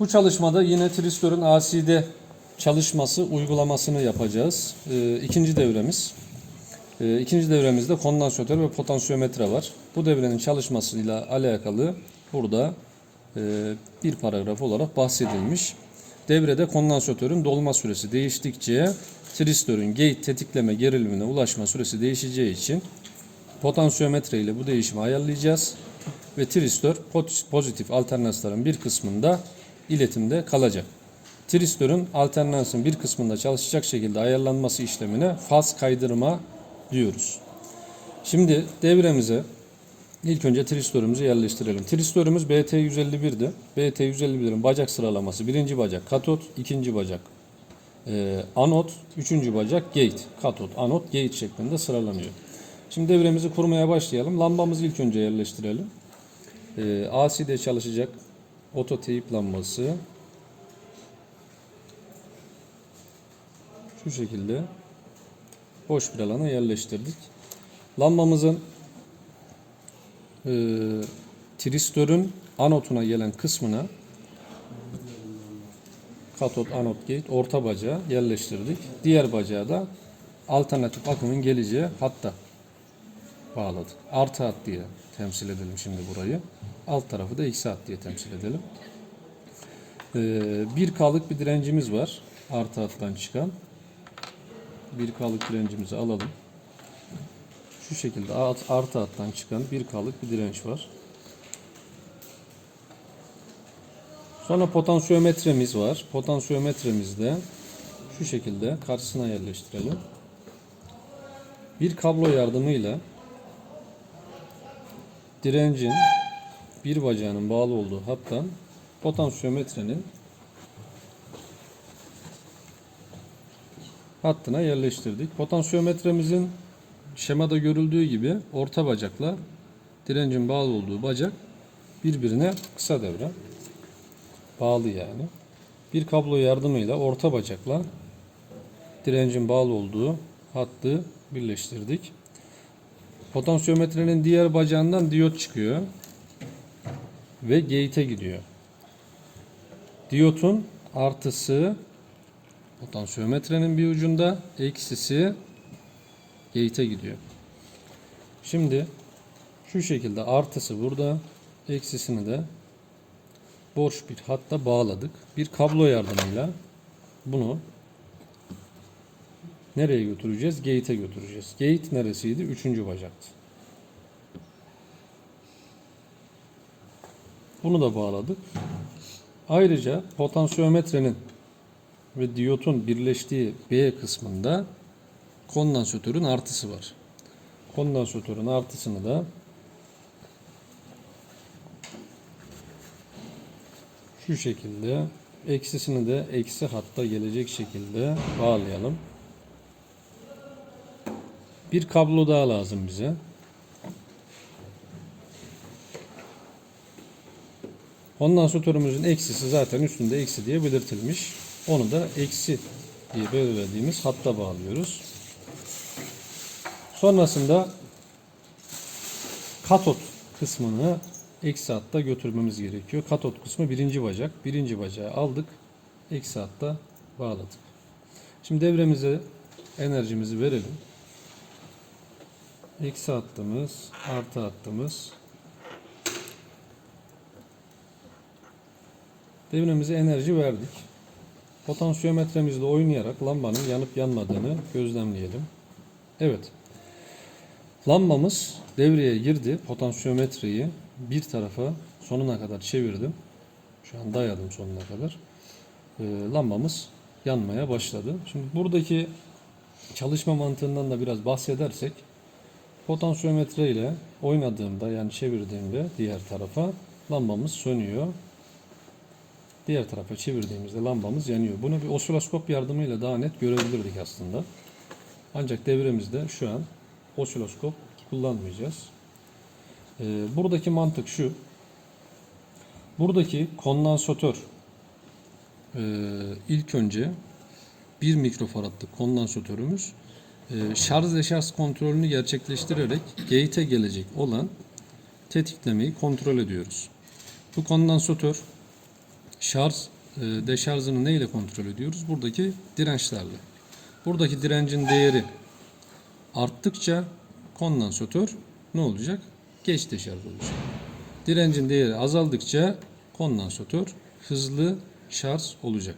Bu çalışmada yine tristörün ACD çalışması uygulamasını yapacağız. Ee, ikinci devremiz. Ee, ikinci devremizde kondansatör ve potansiyometre var. Bu devrenin çalışmasıyla alakalı burada e, bir paragraf olarak bahsedilmiş. Devrede kondansatörün dolma süresi değiştikçe tristörün gate tetikleme gerilimine ulaşma süresi değişeceği için potansiyometre ile bu değişimi ayarlayacağız ve tristör pozitif alternansların bir kısmında iletimde kalacak. Tristörün alternansın bir kısmında çalışacak şekilde ayarlanması işlemine faz kaydırma diyoruz. Şimdi devremize ilk önce tristörümüzü yerleştirelim. Tristörümüz BT151'di. BT151'in bacak sıralaması birinci bacak katot, ikinci bacak e, anot, üçüncü bacak gate. Katot, anot, gate şeklinde sıralanıyor. Şimdi devremizi kurmaya başlayalım. Lambamızı ilk önce yerleştirelim. E, AC'de çalışacak oto teyip lambası. Şu şekilde boş bir alana yerleştirdik. Lambamızın e, tristörün anotuna gelen kısmına katot, anot, gate, orta bacağı yerleştirdik. Diğer bacağı da alternatif akımın geleceği hatta bağladık. Artı hat diye temsil edelim şimdi burayı. Alt tarafı da eksi hat diye temsil edelim. Ee, bir K'lık bir direncimiz var. Artı hattan çıkan. Bir K'lık direncimizi alalım. Şu şekilde art- artı hattan çıkan bir K'lık bir direnç var. Sonra potansiyometremiz var. Potansiyometremizde şu şekilde karşısına yerleştirelim. Bir kablo yardımıyla direncin bir bacağının bağlı olduğu hattan potansiyometrenin hattına yerleştirdik. Potansiyometremizin şemada görüldüğü gibi orta bacakla direncin bağlı olduğu bacak birbirine kısa devre bağlı yani. Bir kablo yardımıyla orta bacakla direncin bağlı olduğu hattı birleştirdik. Potansiyometrenin diğer bacağından diyot çıkıyor ve gate'e gidiyor. Diyotun artısı potansiyometrenin bir ucunda, eksisi gate'e gidiyor. Şimdi şu şekilde artısı burada, eksisini de boş bir hatta bağladık. Bir kablo yardımıyla bunu nereye götüreceğiz? Gate'e götüreceğiz. Gate neresiydi? Üçüncü bacaktı. Bunu da bağladık. Ayrıca potansiyometrenin ve diyotun birleştiği B kısmında kondansatörün artısı var. Kondansatörün artısını da şu şekilde eksisini de eksi hatta gelecek şekilde bağlayalım. Bir kablo daha lazım bize. Kondansatörümüzün eksisi zaten üstünde eksi diye belirtilmiş. Onu da eksi diye belirlediğimiz hatta bağlıyoruz. Sonrasında katot kısmını eksi hatta götürmemiz gerekiyor. Katot kısmı birinci bacak. Birinci bacağı aldık. Eksi hatta bağladık. Şimdi devremize enerjimizi verelim. Eksi hattımız, artı hattımız. Devremize enerji verdik. Potansiyometremizle oynayarak lambanın yanıp yanmadığını gözlemleyelim. Evet. Lambamız devreye girdi. Potansiyometreyi bir tarafa sonuna kadar çevirdim. Şu an dayadım sonuna kadar. Ee, lambamız yanmaya başladı. Şimdi buradaki çalışma mantığından da biraz bahsedersek potansiyometre ile oynadığımda yani çevirdiğimde diğer tarafa lambamız sönüyor. Diğer tarafa çevirdiğimizde lambamız yanıyor. Bunu bir osiloskop yardımıyla daha net görebilirdik aslında. Ancak devremizde şu an osiloskop kullanmayacağız. Ee, buradaki mantık şu. Buradaki kondansatör e, ilk önce 1 mikrofaradlık kondansatörümüz e, şarj deşarj kontrolünü gerçekleştirerek gate'e gelecek olan tetiklemeyi kontrol ediyoruz. Bu kondansatör şarj e, deşarjını neyle kontrol ediyoruz? Buradaki dirençlerle. Buradaki direncin değeri arttıkça kondansatör ne olacak? Geç deşarj olacak. Direncin değeri azaldıkça kondansatör hızlı şarj olacak.